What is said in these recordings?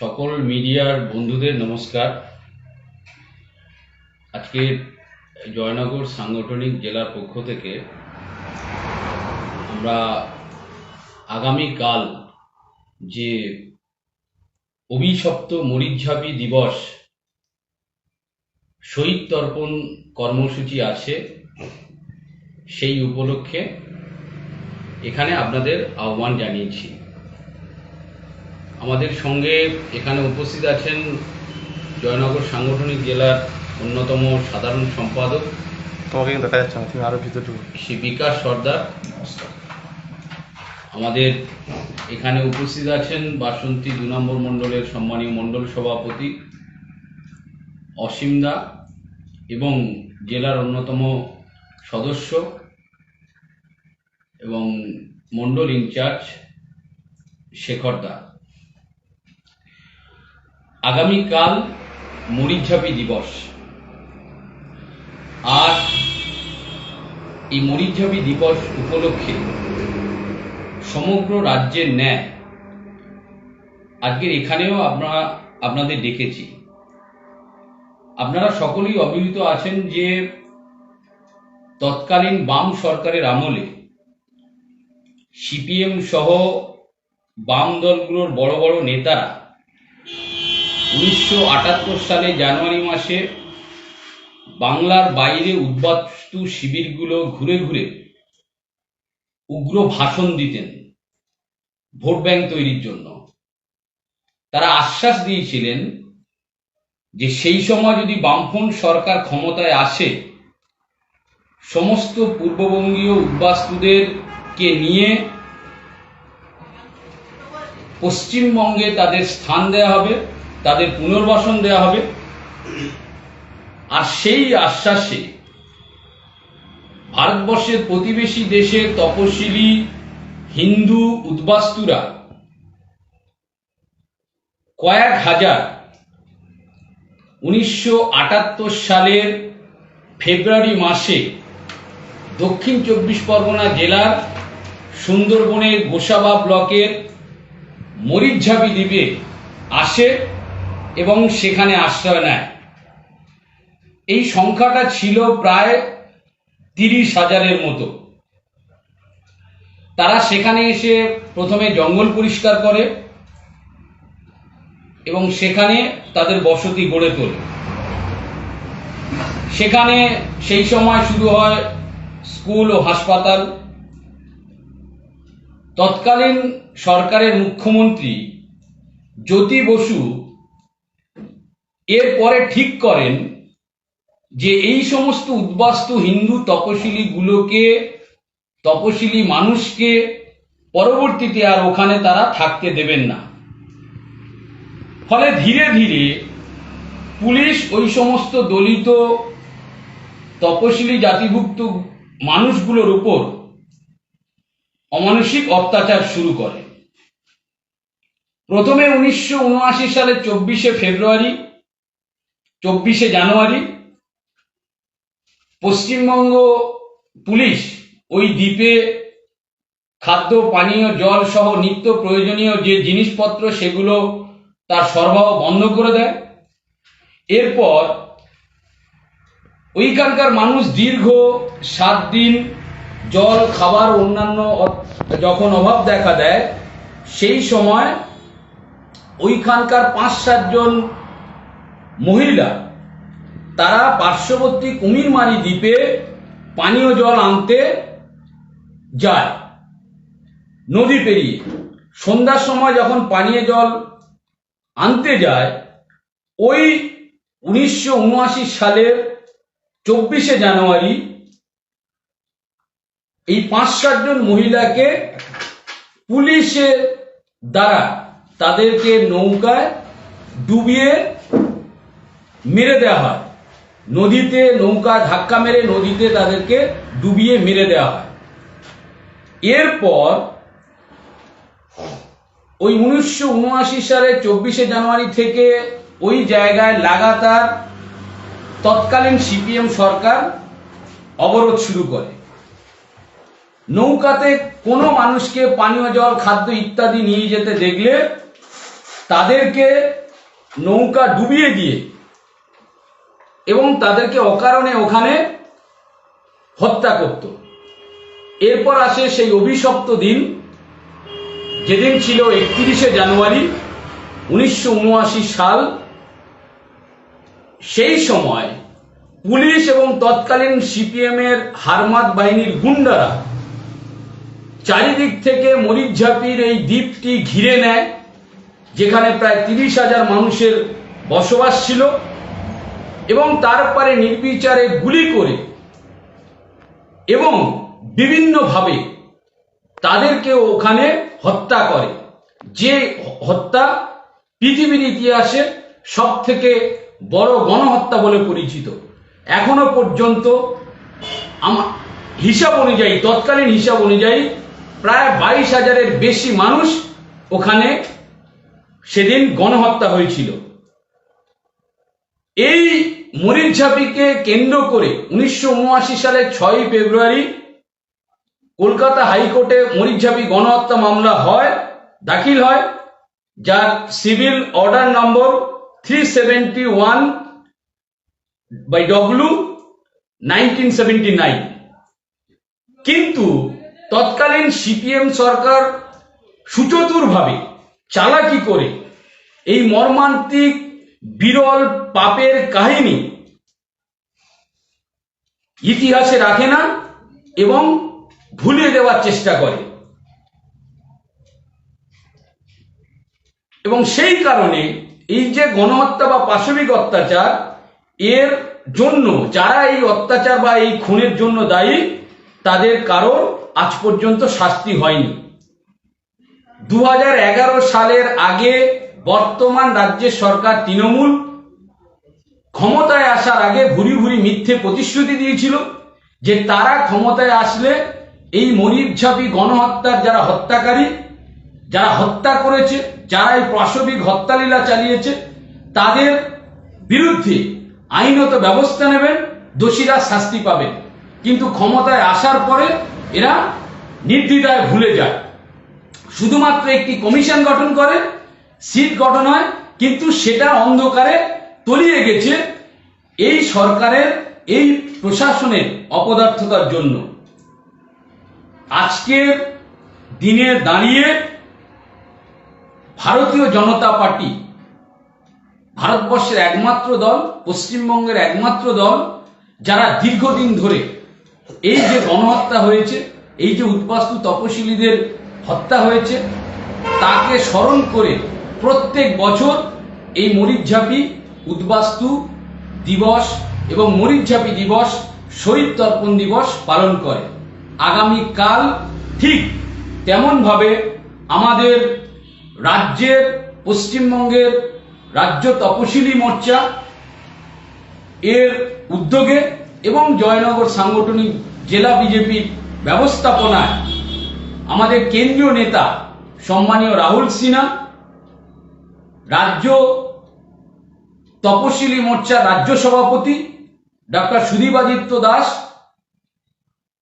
সকল মিডিয়ার বন্ধুদের নমস্কার। আজকে জয়নগর সাংগঠনিক জেলার পক্ষ থেকে আমরা আগামীকাল যে অভিশপ্ত মরিচঝাপি দিবস শহীদ তর্পণ কর্মসূচি আছে, সেই উপলক্ষে এখানে আপনাদের আহ্বান জানিয়েছি। আমাদের সঙ্গে এখানে উপস্থিত আছেন জয়নগর সাংগঠনিক জেলার অন্যতম সাধারণ সম্পাদক। তোমাকে দেখা যাচ্ছে না তুমি আরও ভিতরে ঢুকো। শ্রী বিকাশ সর্দার। আমাদের এখানে উপস্থিত আছেন বাসন্তী দু নম্বর মণ্ডলের সম্মানীয় মণ্ডল সভাপতি অসীম দা এবং জেলার অন্যতম সদস্য এবং মণ্ডল ইনচার্জ শেখর দা। আগামীকাল মরিচঝাপি দিবস। আর এই মরিচঝাপি দিবস উপলক্ষে সমগ্র রাজ্যের ন্যায় আজকের এখানেও আমরা আপনাদের ডেকেছি। আপনারা সকলেই অবহিত আছেন যে তৎকালীন বাম সরকারের আমলে সিপিএম সহ বাম দলগুলোর বড় বড় নেতারা উনিশশো আটাত্তর সালে জানুয়ারি মাসে বাংলার বাইরে উদ্বাস্তু শিবিরগুলো ঘুরে ঘুরে উগ্র ভাষণ দিতেন ভোট ব্যাংক তৈরির জন্য। তারা আশ্বাস দিয়েছিলেন যে সেই সময় যদি বামফ্রন্ট সরকার ক্ষমতায় আসে, সমস্ত পূর্ববঙ্গীয় উদ্বাস্তুদেরকে নিয়ে পশ্চিমবঙ্গে তাদের স্থান দেওয়া হবে। তাদের পুনর্বাসন দেওয়া হবে। আর সেই আশ্বাসে ভারতবর্ষের প্রতিবেশী দেশের তপশিলি, হিন্দু, উদ্বাস্তুরা কয়েক হাজার উনিশশো সালের ফেব্রুয়ারি মাসে দক্ষিণ চব্বিশ পরগনা জেলার সুন্দরবনের গোসাবা ব্লকের মরিচঝাপি দ্বীপে আসে। এবং সেখানে আশ্রয় নেয়। এই সংখ্যাটা ছিল প্রায় তিরিশ হাজারের মতো। তারা সেখানে এসে প্রথমে জঙ্গল পরিষ্কার করে এবং সেখানে তাদের বসতি গড়ে তোলে। সেখানে সেই সময় শুরু হয় স্কুল ও হাসপাতাল। তৎকালীন সরকারের মুখ্যমন্ত্রী জ্যোতি বসু এরপরে ঠিক করেন যে এই সমস্ত উদ্বাস্তু হিন্দু তপশিলিগুলোকে, তপশিলি মানুষকে পরবর্তীতে আর ওখানে তারা থাকতে দেবেন না। ফলে ধীরে ধীরে পুলিশ ওই সমস্ত দলিত তপশিলি জাতিভুক্ত মানুষগুলোর উপর অমানসিক অত্যাচার শুরু করে। প্রথমে উনিশশো উনআশি সালের চব্বিশে ফেব্রুয়ারি চব্বিশে জানুয়ারি। পশ্চিমবঙ্গ পুলিশ ওই দ্বীপে খাদ্য, পানীয়, জল সহ নিত্য প্রয়োজনীয় যে জিনিসপত্র সেগুলো তার সরবরাহ বন্ধ করে দেয়। এরপর ওইখানকার মানুষ দীর্ঘ সাত দিন জল, খাবার, অন্যান্য যখন অভাব দেখা দেয়, সেই সময় ওইখানকার পাঁচ সাতজন মহিলা, তারা পার্শ্ববর্তী কুমিরমারি দ্বীপে পানীয় জল আনতে যায়, নদী পেরিয়ে। সন্ধ্যার সময় যখন পানীয় জল আনতে যায়, ওই উনিশশো উনআশি সালের চব্বিশে জানুয়ারি এই পাঁচ সাতজন মহিলাকে পুলিশের দ্বারা তাদেরকে নৌকায় ডুবিয়ে মেরে দেওয়া হয়। নদীতে নৌকা ধাক্কা মেরে নদীতে তাদেরকে ডুবিয়ে মেরে দেওয়া হয়। এরপর ওই উনিশশো উনআশি সালের চব্বিশে জানুয়ারি থেকে ওই জায়গায় লাগাতার তৎকালীন সিপিএম সরকার অবরোধ শুরু করে। নৌকাতে কোনো মানুষকে পানীয় জল, খাদ্য ইত্যাদি নিয়ে যেতে দেখলে তাদেরকে নৌকা ডুবিয়ে দিয়ে এবং তাদেরকে অকারণে ওখানে হত্যা করত। এরপর আসে সেই অভিশপ্ত দিন। যেদিন ছিল একত্রিশে জানুয়ারি উনিশশো উনআশি সাল। সেই সময় পুলিশ এবং তৎকালীন সিপিএম এর হারমাত বাহিনীর গুন্ডারা চারিদিক থেকে মরিচঝাপির এই দ্বীপটি ঘিরে নেয়, যেখানে প্রায় তিরিশ হাজার মানুষের বসবাস ছিল। এবং তারপরে নির্বিচারে গুলি করে এবং বিভিন্নভাবে তাদেরকে ওখানে হত্যা করে। যে হত্যা পৃথিবীর ইতিহাসে সব থেকে বড় গণহত্যা বলে পরিচিত। এখনও পর্যন্ত আমা হিসাব অনুযায়ী, তৎকালীন হিসাব অনুযায়ী প্রায় বাইশ হাজারের বেশি মানুষ ওখানে সেদিন গণহত্যা হয়েছিল। এই মরিচঝাপিকে কেন্দ্র করে উনিশশো সালের ছয়ই ফেব্রুয়ারি কলকাতা হাইকোর্টে মরিচঝাপি গণহত্যা মামলা হয়, দাখিল হয়, যার civil order number three seventy one by W nineteen seventy nine. কিন্তু তৎকালীন সিপিএম সরকার সুচতুরভাবে চালাকি করে এই মর্মান্তিক বিরল পাপের কাহিনী ইতিহাসে রাখে না এবং ভুলিয়ে দেওয়ার চেষ্টা করে। এবং সেই কারণে এই যে গণহত্যা বা পাশবিক অত্যাচার, এর জন্য যারা এই অত্যাচার বা এই খুনের জন্য দায়ী, তাদের কারোর আজ পর্যন্ত শাস্তি হয়নি। দু হাজার এগারো সালের আগে বর্তমান রাজ্যের সরকার তৃণমূল ক্ষমতায় আসার আগে ভুরি ভুরি মিথ্যে প্রতিশ্রুতি দিয়েছিল যে তারা ক্ষমতায় আসলে এই মরিচঝাপি গণহত্যার যারা হত্যাকারী, যারা হত্যা করেছে, যারা এই পাশবিক হত্যালীলা চালিয়েছে, তাদের বিরুদ্ধে আইনত ব্যবস্থা নেবেন, দোষীরা শাস্তি পাবেন। কিন্তু ক্ষমতায় আসার পরে এরা নির্দ্বিধায় ভুলে যায়। শুধুমাত্র একটি কমিশন গঠন করে সিট গঠন হয় কিন্তু সেটা অন্ধকারে তলিয়ে গেছে এই সরকারের, এই প্রশাসনের অপদার্থতার জন্য। আজকের দিনে দাঁড়িয়ে ভারতীয় জনতা পার্টি, ভারতবর্ষের একমাত্র দল, পশ্চিমবঙ্গের একমাত্র দল, যারা দীর্ঘদিন ধরে এই যে গণহত্যা হয়েছে, এই যে উদ্বাস্তু তপশিলীদের হত্যা হয়েছে, তাকে স্মরণ করে প্রত্যেক বছর এই মরিচঝাপি উদ্বাস্তু দিবস এবং মরিচঝাপি দিবস শহীদ তর্পণ দিবস পালন করে। আগামীকাল ঠিক তেমনভাবে আমাদের রাজ্যের, পশ্চিমবঙ্গের রাজ্য তপশিলি মোর্চা এর উদ্যোগে এবং জয়নগর সাংগঠনিক জেলা বিজেপির ব্যবস্থাপনায় আমাদের কেন্দ্রীয় নেতা সম্মানীয় রাহুল সিনহা রাজ্য তপশিলি মোর্চার রাজ্য সভাপতি ডক্টর সুদীপাদিত্য দাস,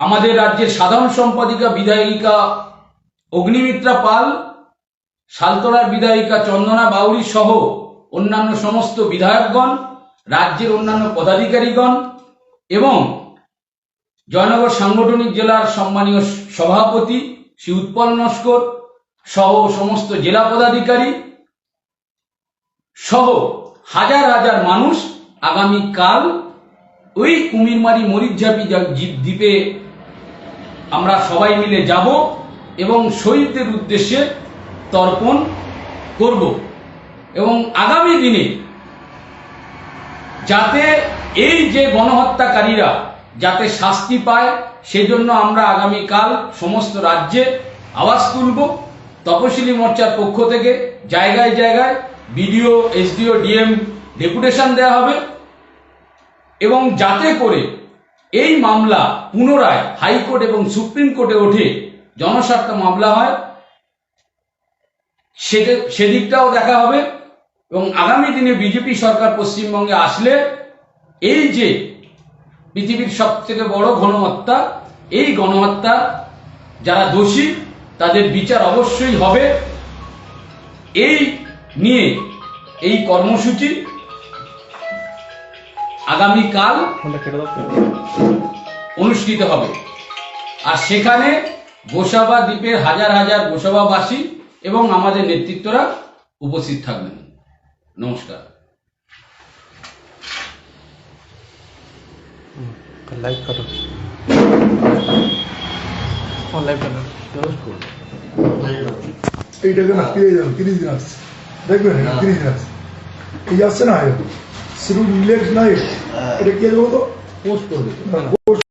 আমাদের রাজ্যের সাধারণ সম্পাদিকা বিধায়িকা অগ্নিমিত্রা পাল, শালতলার বিধায়িকা চন্দনা বাউরি সহ অন্যান্য সমস্ত বিধায়কগণ, রাজ্যের অন্যান্য পদাধিকারীগণ এবং জয়নগর সাংগঠনিক জেলার সম্মানীয় সভাপতি শ্রী উৎপল নস্কর সহ সমস্ত জেলা পদাধিকারী সহ হাজার হাজার মানুষ আগামীকাল ওই কুমিরমারি মরিচঝাপি দ্বীপে আমরা সবাই মিলে যাব এবং শহীদদের উদ্দেশ্যে তর্পণ করব। এবং আগামী দিনে যাতে এই যে গণহত্যাকারীরা যাতে শাস্তি পায়, সেজন্য আমরা আগামীকাল সমস্ত রাজ্যে আওয়াজ তুলব। তপশিলি মোর্চার পক্ষ থেকে জায়গায় জায়গায় বিডিও, এসডিও, ডিএম ডেপুটেশন দেওয়া হবে। এবং যাতে করে এই মামলা পুনরায় হাইকোর্ট এবং সুপ্রিম কোর্টে ওঠে, জনস্বার্থ মামলা হয় সেদিকটাও দেখা হবে। এবং আগামী দিনে বিজেপি সরকার পশ্চিমবঙ্গে আসলে এই যে পৃথিবীর সব থেকে বড় গণহত্যা, এই গণহত্যা যারা দোষী, তাদের বিচার অবশ্যই হবে। এই নিয়ে এই কর্মসূচি আগামীকাল অনুষ্ঠিত হবে। আর সেখানে গোসাবা দ্বীপের হাজার হাজার গোসাবাবাসী এবং আমাদের নেতৃত্বরা উপস্থিত থাকবেন। নমস্কার। এইটাকে না ফিরে যান তিরিশ দিন আসছে। দেখবেন তিরিশ আছে এই আসছে না শুধু রিলেক্স নাই এটা কি বলতো পোস্ট করবে কোর্স